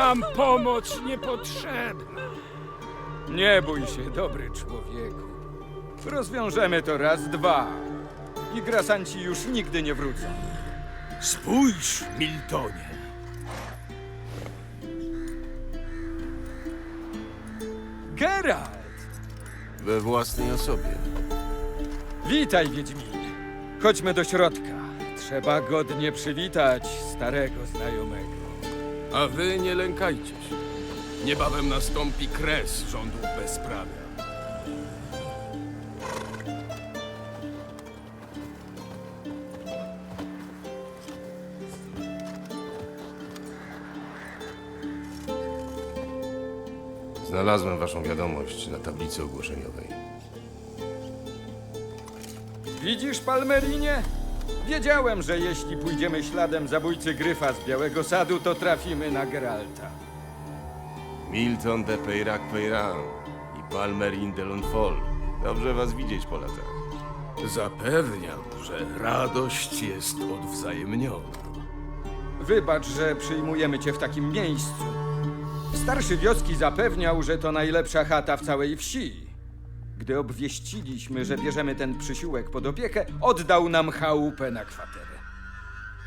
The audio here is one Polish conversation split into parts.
Nam pomoc niepotrzebna. Nie bój się, dobry człowieku. Rozwiążemy to raz, dwa. I grasanci już nigdy nie wrócą. Spójrz, Miltonie. Geralt! We własnej osobie. Witaj, Wiedźminie. Chodźmy do środka. Trzeba godnie przywitać starego znajomego. A wy nie lękajcie się. Niebawem nastąpi kres rządów bezprawia. Znalazłem waszą wiadomość na tablicy ogłoszeniowej. Widzisz, Palmerinie? Wiedziałem, że jeśli pójdziemy śladem zabójcy Gryfa z Białego Sadu, to trafimy na Geralta. Milton de Peyrac Peyran i Palmerin de Lonfol. Dobrze was widzieć po latach. Zapewniam, że radość jest odwzajemniona. Wybacz, że przyjmujemy cię w takim miejscu. Starszy wioski zapewniał, że to najlepsza chata w całej wsi. Gdy obwieściliśmy, że bierzemy ten przysiłek pod opiekę, oddał nam chałupę na kwaterę.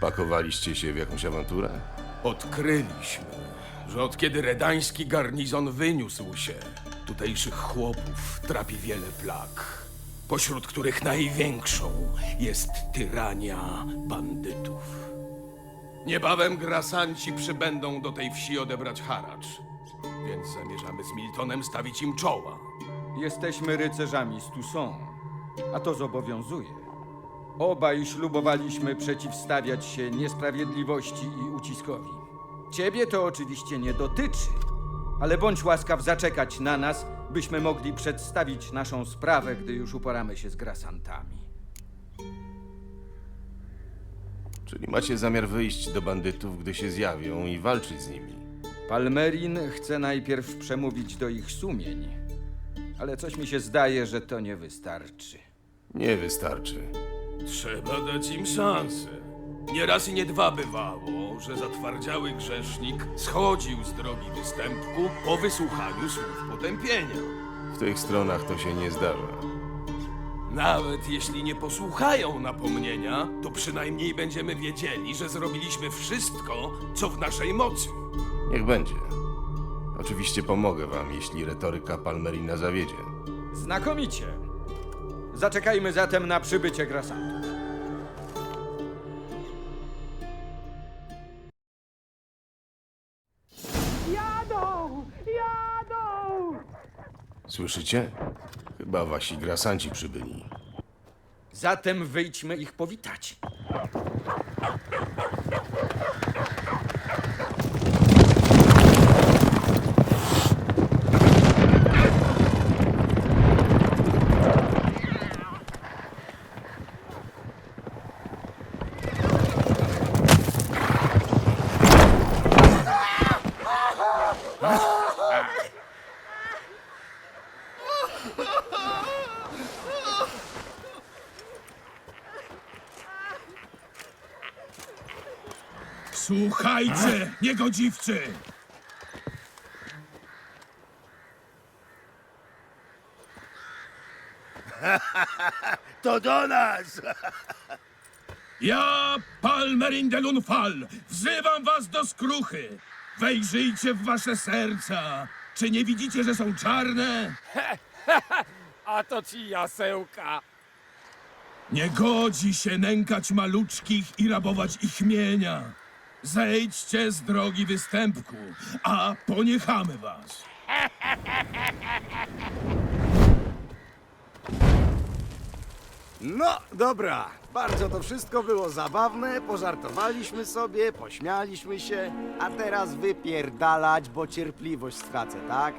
Pakowaliście się w jakąś awanturę? Odkryliśmy, że od kiedy redański garnizon wyniósł się, tutejszych chłopów trapi wiele plag, pośród których największą jest tyrania bandytów. Niebawem grasanci przybędą do tej wsi odebrać haracz, więc zamierzamy z Miltonem stawić im czoła. Jesteśmy rycerzami z Toussaint, a to zobowiązuje. Obaj ślubowaliśmy przeciwstawiać się niesprawiedliwości i uciskowi. Ciebie to oczywiście nie dotyczy, ale bądź łaskaw zaczekać na nas, byśmy mogli przedstawić naszą sprawę, gdy już uporamy się z grasantami. Czyli macie zamiar wyjść do bandytów, gdy się zjawią i walczyć z nimi? Palmerin chce najpierw przemówić do ich sumień, ale coś mi się zdaje, że to nie wystarczy. Nie wystarczy. Trzeba dać im szansę. Nie raz i nie dwa bywało, że zatwardziały grzesznik schodził z drogi występku po wysłuchaniu słów potępienia. W tych stronach to się nie zdarza. Nawet jeśli nie posłuchają napomnienia, to przynajmniej będziemy wiedzieli, że zrobiliśmy wszystko, co w naszej mocy. Niech będzie. Oczywiście pomogę wam, jeśli retoryka Palmerina zawiedzie. Znakomicie. Zaczekajmy zatem na przybycie grasantów. Jadą! Jadą! Słyszycie? Chyba wasi grasanci przybyli. Zatem wyjdźmy ich powitać. Słuchajcie, niegodziwcy! To do nas! Ja, Palmerin de Lunfal, wzywam was do skruchy. Wejrzyjcie w wasze serca. Czy nie widzicie, że są czarne? A to ci jasełka. Nie godzi się nękać maluczkich i rabować ich mienia. Zejdźcie z drogi występku, a poniechamy was. No, dobra. Bardzo to wszystko było zabawne, pożartowaliśmy sobie, pośmialiśmy się, a teraz wypierdalać, bo cierpliwość stracę, tak?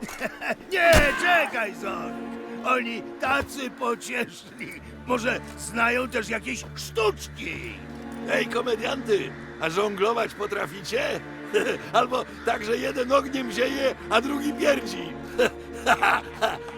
Nie, czekaj, Zork! Oni tacy pocieszni. Może znają też jakieś sztuczki? Ej, komedianty, a żonglować potraficie? Albo tak, że jeden ogniem zieje, a drugi pierdzi.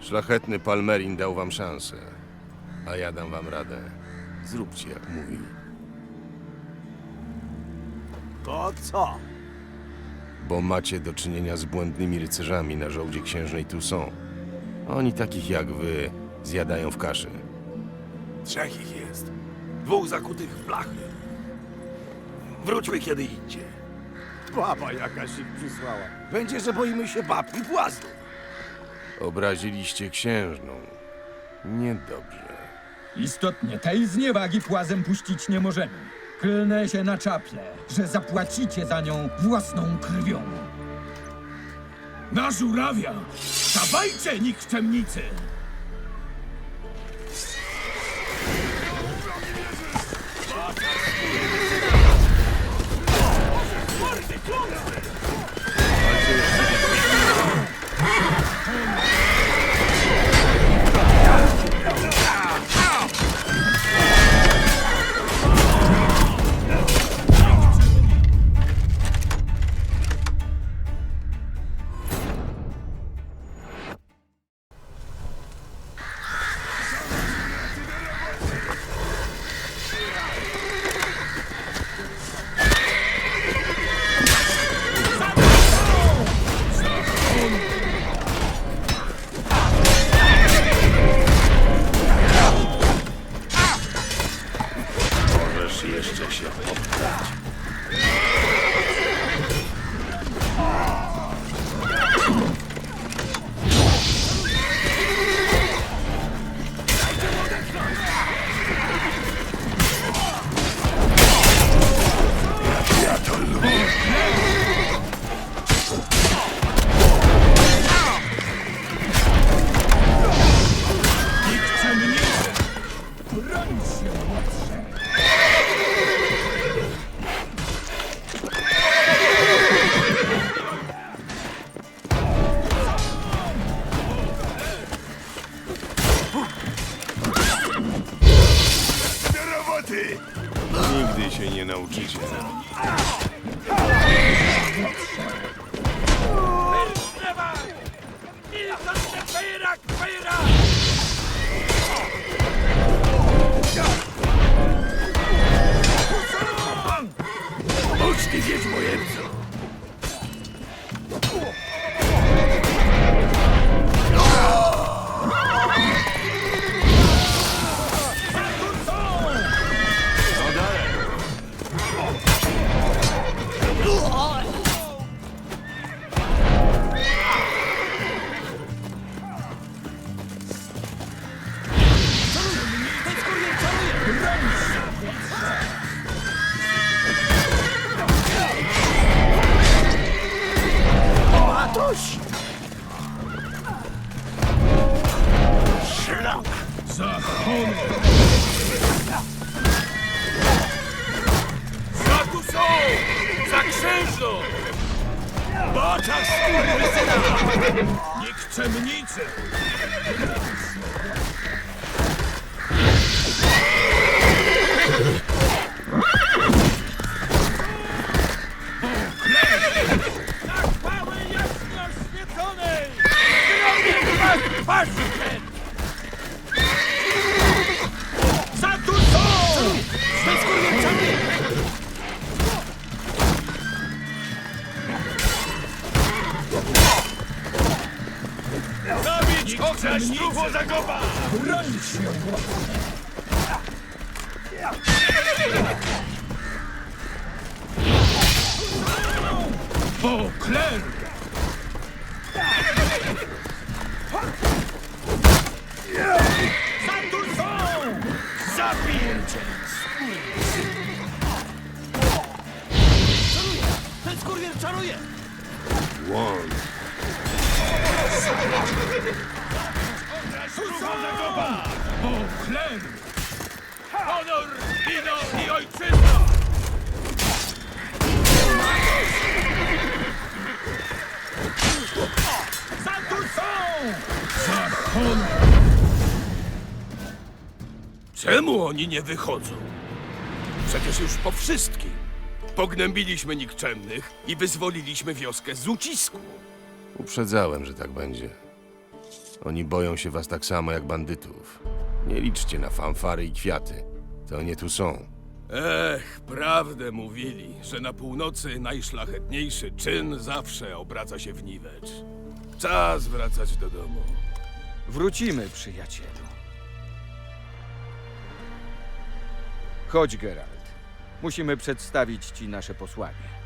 Szlachetny Palmerin dał wam szansę. A ja dam wam radę. Zróbcie jak mówi. To co? Bo macie do czynienia z błędnymi rycerzami na żołdzie księżnej Toussaint. Oni takich jak wy zjadają w kaszy. Trzech ich jest. Dwóch zakutych w blachy. Wróćmy kiedy indziej. Baba jakaś ich przysłała. Będzie, że boimy się bab i płazdu. Obraziliście księżną. Niedobrze. Istotnie, tej zniewagi płazem puścić nie możemy. Klnę się na czaple, że zapłacicie za nią własną krwią. Na żurawia! Dawajcie, nikczemnicy! Możesz Uczty wiedźmojemco! Księżną! Bocza skurwysyna! Nikczemnicy! Beauclerc! Za tu są! Zabiję cię! Ten skurwiel czaruje! Łącz. Truchło zakopa! Beauclerc! Honor, wino i ojczyzna! Za tu są! Za honor! Czemu oni nie wychodzą? Przecież już po wszystkim. Pognębiliśmy nikczemnych i wyzwoliliśmy wioskę z ucisku. Uprzedzałem, że tak będzie. Oni boją się was tak samo jak bandytów. Nie liczcie na fanfary i kwiaty. To nie tu są. Ech, prawdę mówili, że na północy najszlachetniejszy czyn zawsze obraca się w niwecz. Czas wracać do domu. Wrócimy, przyjacielu. Chodź, Geralt. Musimy przedstawić ci nasze posłanie.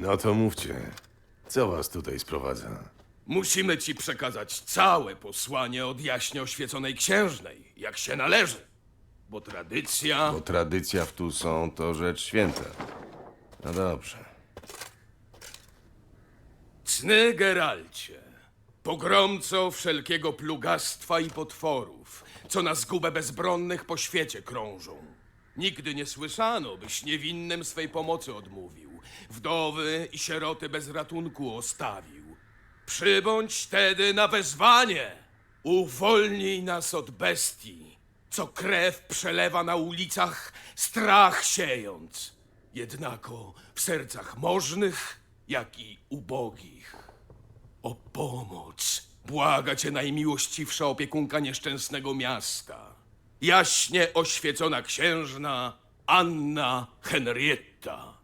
No to mówcie. Co was tutaj sprowadza? Musimy ci przekazać całe posłanie od jaśnie oświeconej księżnej, jak się należy. Bo tradycja... Bo tradycja w tu są to rzecz święta. No dobrze. Cny Geralcie, pogromco wszelkiego plugastwa i potworów, co na zgubę bezbronnych po świecie krążą. Nigdy nie słyszano, byś niewinnym swej pomocy odmówił, wdowy i sieroty bez ratunku ostawił. Przybądź tedy na wezwanie, uwolnij nas od bestii, co krew przelewa na ulicach, strach siejąc, jednako w sercach możnych, jak i ubogich. O pomoc błaga cię najmiłościwsza opiekunka nieszczęsnego miasta. Jaśnie oświecona księżna Anna Henrietta.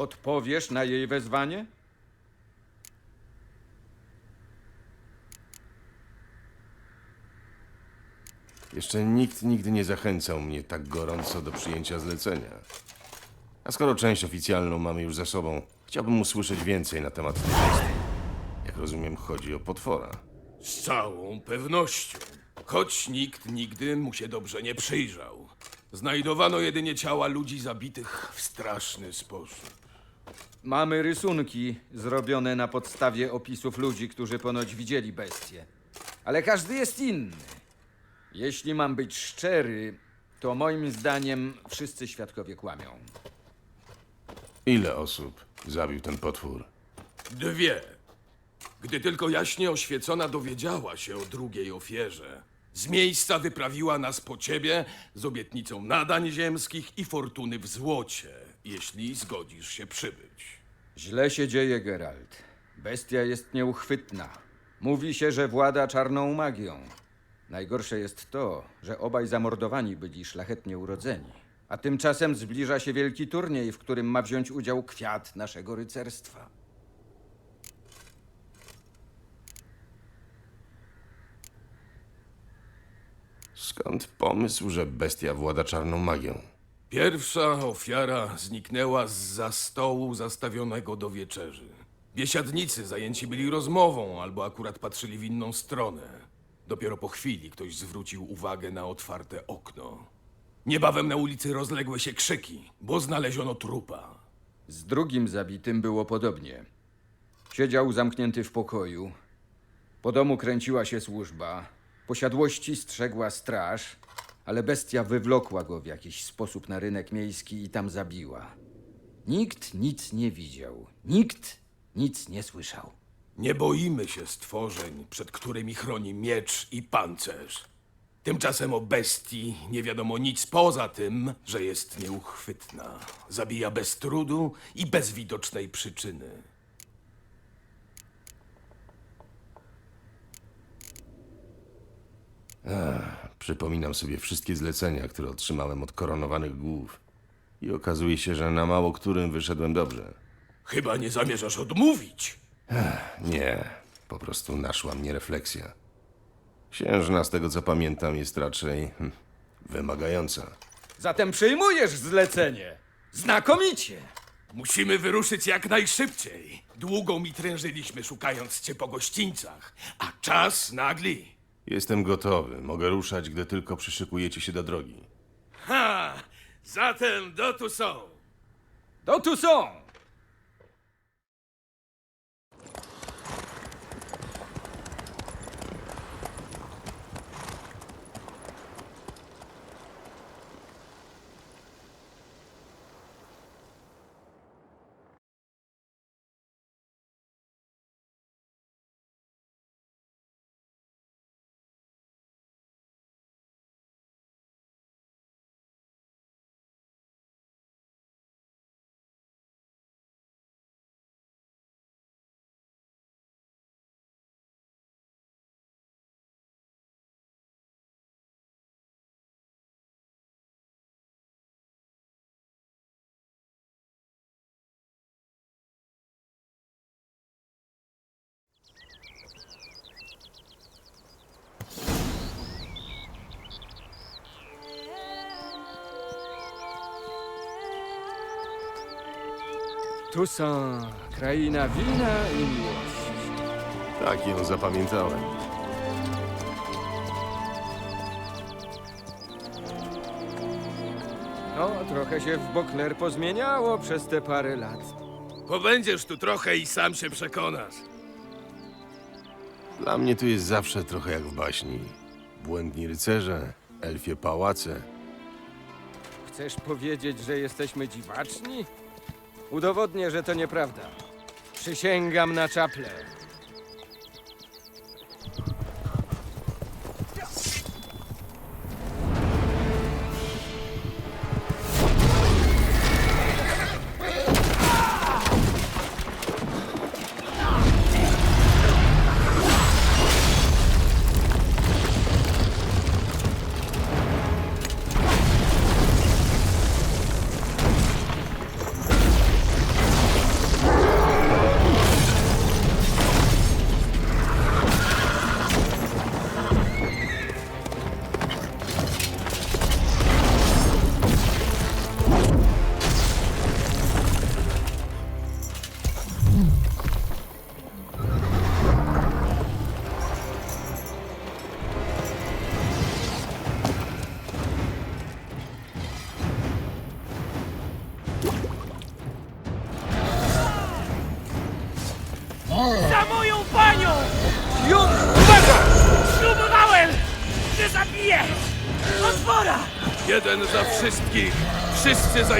Odpowiesz na jej wezwanie? Jeszcze nikt nigdy nie zachęcał mnie tak gorąco do przyjęcia zlecenia. A skoro część oficjalną mamy już za sobą, chciałbym usłyszeć więcej na temat tej bestii. Jak rozumiem, chodzi o potwora. Z całą pewnością. Choć nikt nigdy mu się dobrze nie przyjrzał. Znajdowano jedynie ciała ludzi zabitych w straszny sposób. Mamy rysunki zrobione na podstawie opisów ludzi, którzy ponoć widzieli bestię. Ale każdy jest inny. Jeśli mam być szczery, to moim zdaniem wszyscy świadkowie kłamią. Ile osób zabił ten potwór? Dwie. Gdy tylko jaśnie oświecona dowiedziała się o drugiej ofierze, z miejsca wyprawiła nas po ciebie z obietnicą nadań ziemskich i fortuny w złocie, jeśli zgodzisz się przybyć. Źle się dzieje, Geralt. Bestia jest nieuchwytna. Mówi się, że włada czarną magią. Najgorsze jest to, że obaj zamordowani byli szlachetnie urodzeni. A tymczasem zbliża się wielki turniej, w którym ma wziąć udział kwiat naszego rycerstwa. Skąd pomysł, że bestia włada czarną magią? Pierwsza ofiara zniknęła z za stołu zastawionego do wieczerzy. Biesiadnicy zajęci byli rozmową albo akurat patrzyli w inną stronę. Dopiero po chwili ktoś zwrócił uwagę na otwarte okno. Niebawem na ulicy rozległy się krzyki, bo znaleziono trupa. Z drugim zabitym było podobnie. Siedział zamknięty w pokoju. Po domu kręciła się służba. Posiadłości strzegła straż, ale bestia wywlokła go w jakiś sposób na rynek miejski i tam zabiła. Nikt nic nie widział. Nikt nic nie słyszał. Nie boimy się stworzeń, przed którymi chroni miecz i pancerz. Tymczasem o bestii nie wiadomo nic poza tym, że jest nieuchwytna. Zabija bez trudu i bez widocznej przyczyny. Przypominam sobie wszystkie zlecenia, które otrzymałem od koronowanych głów. I okazuje się, że na mało którym wyszedłem dobrze. Chyba nie zamierzasz odmówić. Nie, po prostu naszła mnie refleksja. Księżna, z tego co pamiętam, jest raczej hm, wymagająca. Zatem przyjmujesz zlecenie. Znakomicie. Musimy wyruszyć jak najszybciej. Długo mi trężyliśmy szukając cię po gościńcach, a czas nagli. Jestem gotowy, mogę ruszać, gdy tylko przyszykujecie się do drogi. Ha! Zatem do tu są. To tu są. Tucson, kraina wina i miłości. Tak ją zapamiętałem. No, trochę się w Bokler pozmieniało przez te parę lat. Pobędziesz tu trochę i sam się przekonasz. Dla mnie tu jest zawsze trochę jak w baśni. Błędni rycerze, elfie pałace. Chcesz powiedzieć, że jesteśmy dziwaczni? Udowodnię, że to nieprawda. Przysięgam na czaple. Wszystkich, wszyscy za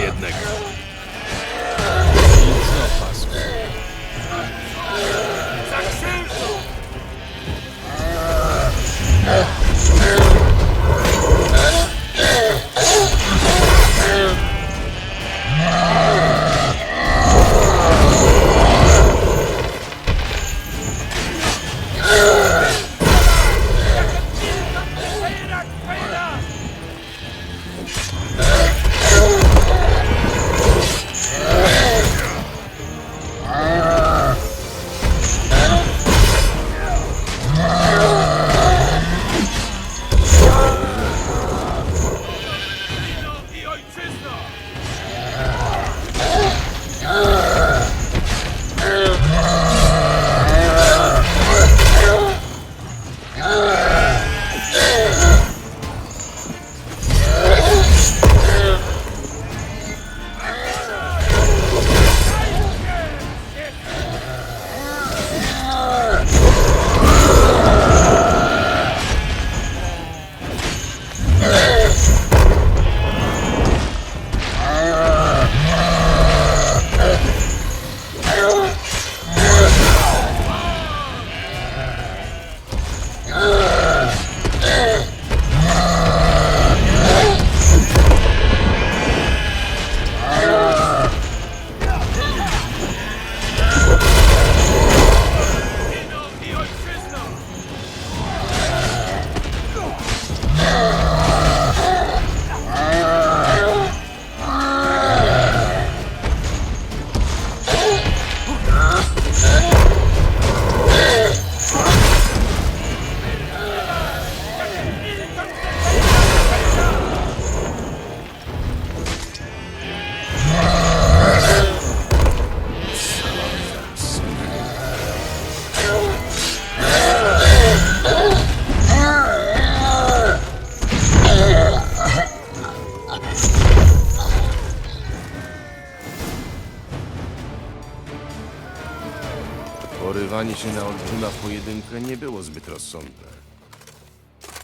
Porywanie się na olbrzyma w pojedynkę nie było zbyt rozsądne.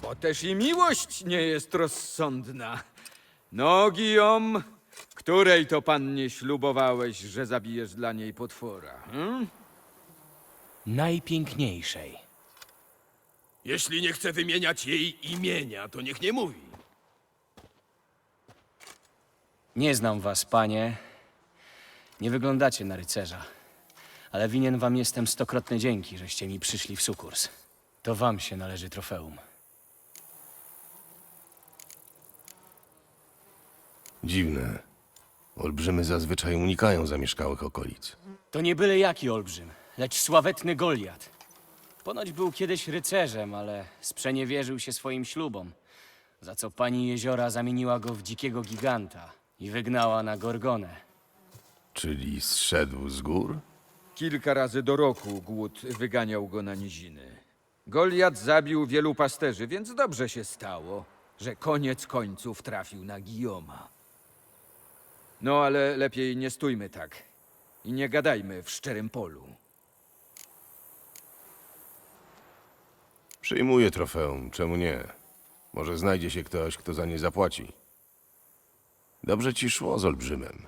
Bo też i miłość nie jest rozsądna. No, Guillaume, której to pannie ślubowałeś, że zabijesz dla niej potwora? Hmm? Najpiękniejszej. Jeśli nie chce wymieniać jej imienia, to niech nie mówi. Nie znam was, panie. Nie wyglądacie na rycerza. Ale winien wam jestem stokrotne dzięki, żeście mi przyszli w sukurs. To wam się należy trofeum. Dziwne. Olbrzymy zazwyczaj unikają zamieszkałych okolic. To nie byle jaki olbrzym, lecz sławetny Goliat. Ponoć był kiedyś rycerzem, ale sprzeniewierzył się swoim ślubom, za co pani jeziora zamieniła go w dzikiego giganta i wygnała na Gorgonę. Czyli zszedł z gór? Kilka razy do roku głód wyganiał go na niziny. Goliat zabił wielu pasterzy, więc dobrze się stało, że koniec końców trafił na Gioma. No ale lepiej nie stójmy tak i nie gadajmy w szczerym polu. Przyjmuję trofeum, czemu nie? Może znajdzie się ktoś, kto za nie zapłaci. Dobrze ci szło z olbrzymem.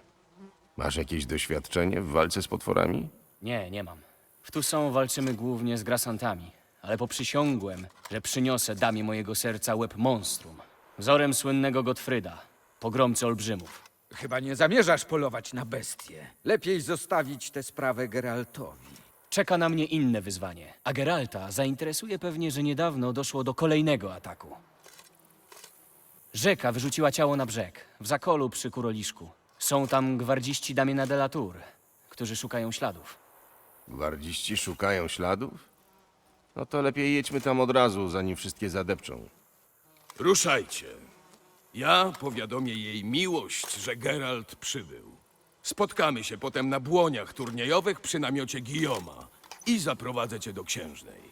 Masz jakieś doświadczenie w walce z potworami? Nie, nie mam. W Toussaint walczymy głównie z grasantami, ale poprzysiągłem, że przyniosę damie mojego serca łeb monstrum. Wzorem słynnego Gottfryda, pogromcy olbrzymów. Chyba nie zamierzasz polować na bestie. Lepiej zostawić tę sprawę Geraltowi. Czeka na mnie inne wyzwanie, a Geralta zainteresuje pewnie, że niedawno doszło do kolejnego ataku. Rzeka wyrzuciła ciało na brzeg, w zakolu przy Kuroliszku. Są tam gwardziści Damiena de la Tour, którzy szukają śladów. Gwardziści szukają śladów? No to lepiej jedźmy tam od razu, zanim wszystkie zadepczą. Ruszajcie. Ja powiadomię jej miłość, że Geralt przybył. Spotkamy się potem na błoniach turniejowych przy namiocie Guillaume'a i zaprowadzę cię do księżnej.